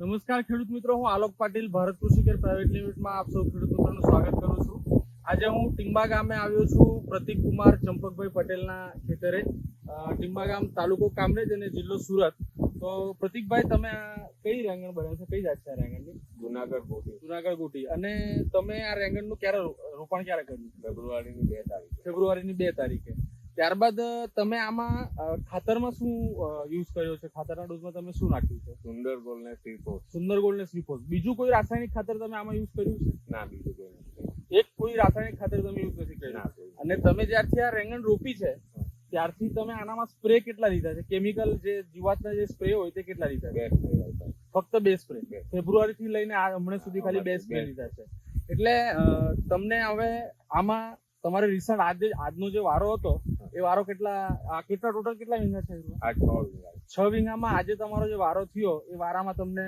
નમસ્કાર ખેડૂત મિત્રો હું આલોક પાટીલ ભારત કૃષિ કેર પ્રાઇવેટ લિમિટેડમાં આપ સૌ ખેડૂત મિત્રોનું સ્વાગત કરું છું. આજે હું ટીંબા ગામે આવ્યો છું પ્રતિક કુમાર ચંપકભાઈ પટેલના ખેતરે. ટીંબા ગામ તાલુકો કામરેજ અને જિલ્લો સુરત. તો પ્રતિકભાઈ તમે આ કઈ રેંગણ બનાવી છે? કઈ જાત છે? આ રેંગણની જુનાગઢ ગોટી. જુનાગઢ ગોટી. અને તમે આ રેંગણનું ક્યારે રોપણ ક્યારે કર્યું? ફેબ્રુઆરીની બે તારીખ. ફેબ્રુઆરીની બે તારીખે. ત્યારબાદ તમે આમાં ખાતરમાં શું યુઝ કર્યો છે? ખાતરના ડોઝમાં તમે શું નાખ્યું છે? સુંદર ગોલ્ડ ને ત્રિપોસ સુંદર ગોલ્ડ ને શ્રીફોસ બીજું કોઈ રાસાયણિક ખાતર તમે આમાં યુઝ કર્યું છે? ના બીજું કોઈ નથી. એક કોઈ રાસાયણિક ખાતર તમે યુઝ નથી કર્યું. અને તમે જ્યારથી આ રેંગણ રોપી છે ત્યારથી તમે આનામાં સ્પ્રે કેટલા લીધા છે? કેમિકલ જે જીવાતના જે સ્પ્રે હોય તે કેટલા લીધા છે? ફક્ત બે સ્પ્રે. ફેબ્રુઆરી થી લઈને હમણાં સુધી ખાલી બે સ્પ્રે લીધા છે. એટલે તમને હવે આમાં તમારે રિસન્ટ આજે આજનો જે વારો હતો એ વારો કેટલા આ કેટલા ટોટલ કેટલા વીંગા છે આ છ વીઘા છ વીઘામાં આજે તમારો જે વારો થયો એ વારામાં તમને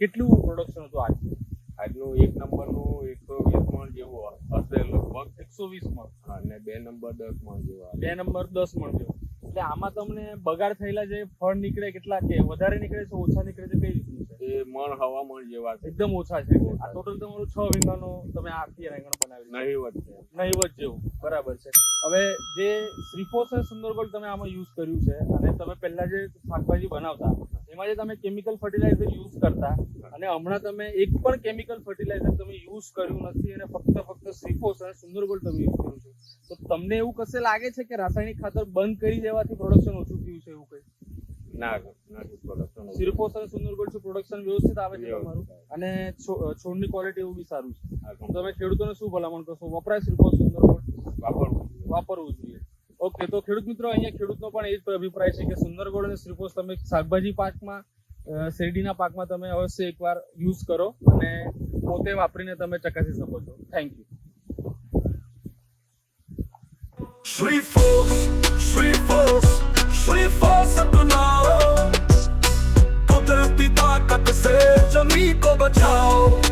કેટલું પ્રોડક્શન હતું આજે? આજનું એક નંબરનું એકસો વીસ મણ જેવું હશે લગભગ. એકસો વીસ મણ. અને બે નંબર દસ મણ જેવા બે નંબર દસ મણ જેવો. એટલે આમાં તમને બગાડ થયેલા જે ફળ નીકળે કેટલા કે વધારે નીકળે છે ઓછા નીકળે છે કઈ રીતનું? એ મણ હવા મણ જેવા છે. એકદમ ઓછા છે. આ ટોટલ તમારું છ વીઘાનો તમે આખી રેંગણ બનાવી નહીવત છે. નહીવત જેવું. બરાબર છે. હવે જે શ્રીફોસ અને સુંદરગોલ્ડ તમે આમાં યુઝ કર્યું છે અને તમે પહેલા જે શાકભાજી બનાવતા એમાં જે તમે કેમિકલ ફર્ટિલાઇઝર યુઝ કરતા અને હમણાં તમે એક પણ કેમિકલ ફર્ટિલાઇઝર તમે યુઝ કર્યું નથી અને ફક્ત ફક્ત શ્રીફોસ અને સુંદરગોલ તમે યુઝ કર્યું છે. તો તમને એવું કશે લાગે છે કે રાસાયણિક ખાતર બંધ કરી દેવાથી પ્રોડક્શન ઓછું થયું છે એવું કઈ? ના નથી પ્રોડક્શન શ્રીફોસ અને સુંદરગોલ્ડ પ્રોડક્શન વ્યવસ્થિત આવે છે તમારું. અને છો- છોડની ક્વોલિટી એવું બી સારું છે. તમે ખેડૂતોને શું ભલામણ કરશો? વપરાય શ્રીફોસ સુંદરગોલ્ડ વાપરવું વાપરવું જોઈએ. ઓકે તો ખેડૂત મિત્રો અહીંયા ખેડૂતનો પણ એ જ અભિપ્રાય છે કે સુંદરગોળ અને શ્રીફોસ તમે શાકભાજી પાકમાં શેરડીના પાકમાં તમે અવશ્ય એકવાર યુઝ કરો અને પોતે વાપરીને તમે ચકાસી શકો છો. Thank you Shri Rico Bachao